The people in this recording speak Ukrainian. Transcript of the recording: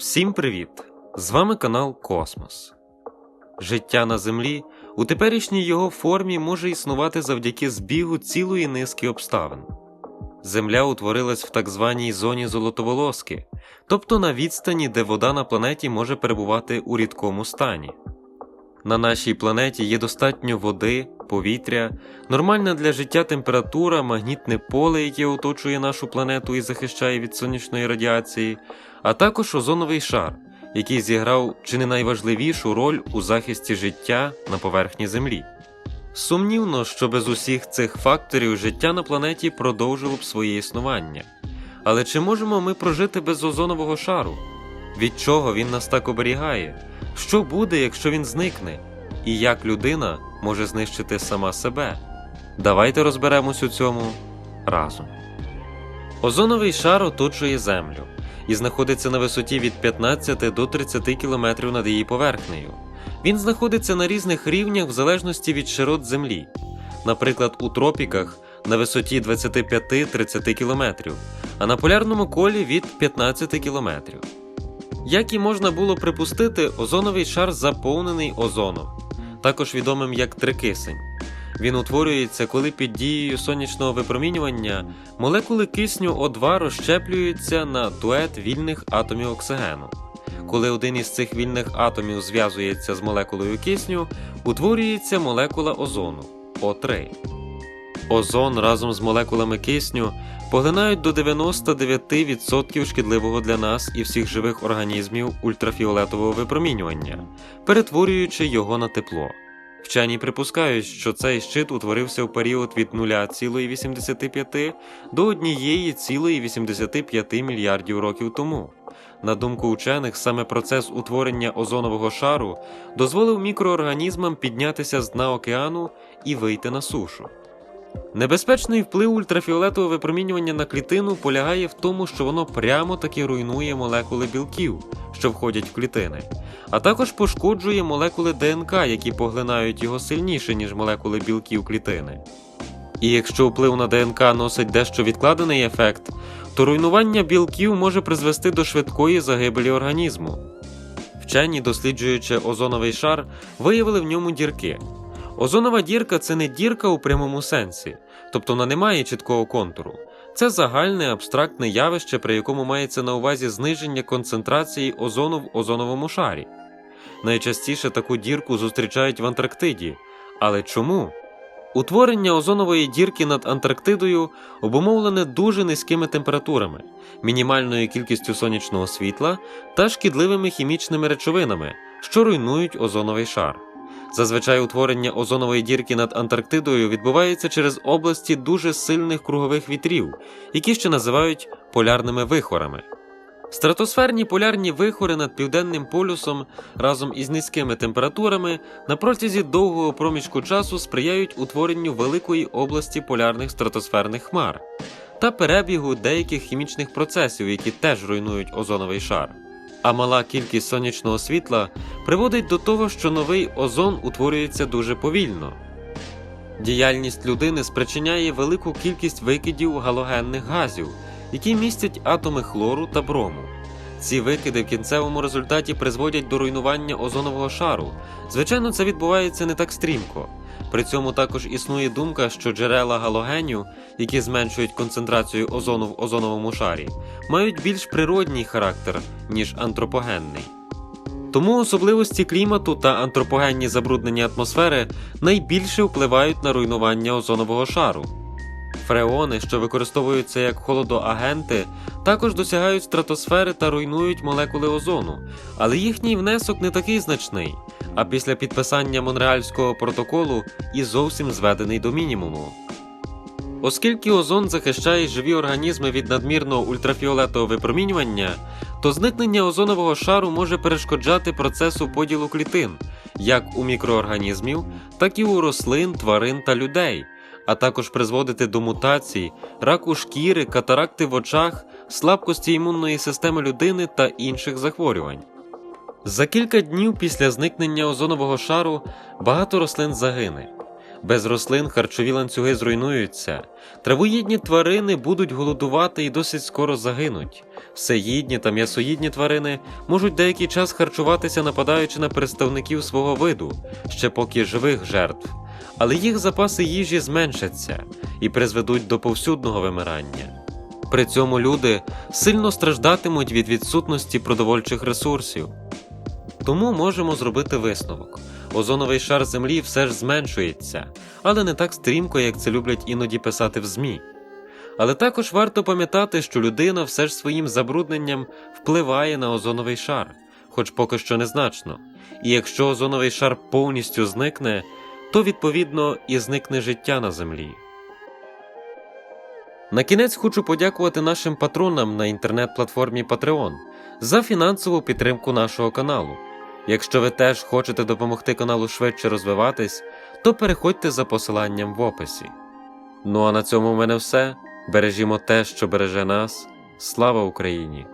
Всім привіт! З вами канал Космос. Життя на Землі у теперішній його формі може існувати завдяки збігу цілої низки обставин. Земля утворилась в так званій зоні золотоволоски, тобто на відстані, де вода на планеті може перебувати у рідкому стані. На нашій планеті є достатньо води, повітря, нормальна для життя температура, магнітне поле, яке оточує нашу планету і захищає від сонячної радіації, а також озоновий шар, який зіграв чи не найважливішу роль у захисті життя на поверхні Землі. Сумнівно, що без усіх цих факторів життя на планеті продовжило б своє існування. Але чи можемо ми прожити без озонового шару? Від чого він нас так оберігає? Що буде, якщо він зникне? І як людина може знищити сама себе? Давайте розберемось у цьому разом. Озоновий шар оточує Землю і знаходиться на висоті від 15 до 30 км над її поверхнею. Він знаходиться на різних рівнях в залежності від широт Землі, наприклад, у тропіках на висоті 25-30 км, а на полярному колі від 15 км. Як і можна було припустити, озоновий шар заповнений озоном, також відомим як трикисень. Він утворюється, коли під дією сонячного випромінювання молекули кисню О2 розщеплюються на дует вільних атомів оксигену. Коли один із цих вільних атомів зв'язується з молекулою кисню, утворюється молекула озону О3. Озон разом з молекулами кисню поглинають до 99% шкідливого для нас і всіх живих організмів ультрафіолетового випромінювання, перетворюючи його на тепло. Вчені припускають, що цей щит утворився в період від 0,85 до 1,85 мільярдів років тому. На думку учених, саме процес утворення озонового шару дозволив мікроорганізмам піднятися з дна океану і вийти на сушу. Небезпечний вплив ультрафіолетового випромінювання на клітину полягає в тому, що воно прямо таки руйнує молекули білків, що входять в клітини, а також пошкоджує молекули ДНК, які поглинають його сильніше, ніж молекули білків клітини. І якщо вплив на ДНК носить дещо відкладений ефект, то руйнування білків може призвести до швидкої загибелі організму. Вчені, досліджуючи озоновий шар, виявили в ньому дірки. Озонова дірка це не дірка у прямому сенсі, тобто вона не має чіткого контуру. Це загальне абстрактне явище, при якому мається на увазі зниження концентрації озону в озоновому шарі. Найчастіше таку дірку зустрічають в Антарктиді. Але чому? Утворення озонової дірки над Антарктидою обумовлене дуже низькими температурами, мінімальною кількістю сонячного світла та шкідливими хімічними речовинами, що руйнують озоновий шар. Зазвичай утворення озонової дірки над Антарктидою відбувається через області дуже сильних кругових вітрів, які ще називають полярними вихорами. Стратосферні полярні вихори над південним полюсом разом із низькими температурами на протязі довгого проміжку часу сприяють утворенню великої області полярних стратосферних хмар та перебігу деяких хімічних процесів, які теж руйнують озоновий шар. А мала кількість сонячного світла приводить до того, що новий озон утворюється дуже повільно. Діяльність людини спричиняє велику кількість викидів галогенних газів, які містять атоми хлору та брому. Ці викиди в кінцевому результаті призводять до руйнування озонового шару. Звичайно, це відбувається не так стрімко. При цьому також існує думка, що джерела галогеню, які зменшують концентрацію озону в озоновому шарі, мають більш природній характер, ніж антропогенний. Тому особливості клімату та антропогенні забруднення атмосфери найбільше впливають на руйнування озонового шару. Фреони, що використовуються як холодоагенти, також досягають стратосфери та руйнують молекули озону, але їхній внесок не такий значний, а після підписання Монреальського протоколу і зовсім зведений до мінімуму. Оскільки озон захищає живі організми від надмірного ультрафіолетового випромінювання, то зникнення озонового шару може перешкоджати процесу поділу клітин як у мікроорганізмів, так і у рослин, тварин та людей, а також призводити до мутацій, раку шкіри, катаракти в очах, слабкості імунної системи людини та інших захворювань. За кілька днів після зникнення озонового шару багато рослин загине. Без рослин харчові ланцюги зруйнуються, травоїдні тварини будуть голодувати і досить скоро загинуть. Всеїдні та м'ясоїдні тварини можуть деякий час харчуватися, нападаючи на представників свого виду, ще поки живих жертв, але їх запаси їжі зменшаться і призведуть до повсюдного вимирання. При цьому люди сильно страждатимуть від відсутності продовольчих ресурсів. Тому можемо зробити висновок: озоновий шар Землі все ж зменшується, але не так стрімко, як це люблять іноді писати в ЗМІ. Але також варто пам'ятати, що людина все ж своїм забрудненням впливає на озоновий шар, хоч поки що незначно. І якщо озоновий шар повністю зникне, то відповідно і зникне життя на землі. На кінець хочу подякувати нашим патронам на інтернет-платформі Patreon за фінансову підтримку нашого каналу. Якщо ви теж хочете допомогти каналу швидше розвиватись, то переходьте за посиланням в описі. Ну а на цьому в мене все. Бережімо те, що береже нас. Слава Україні!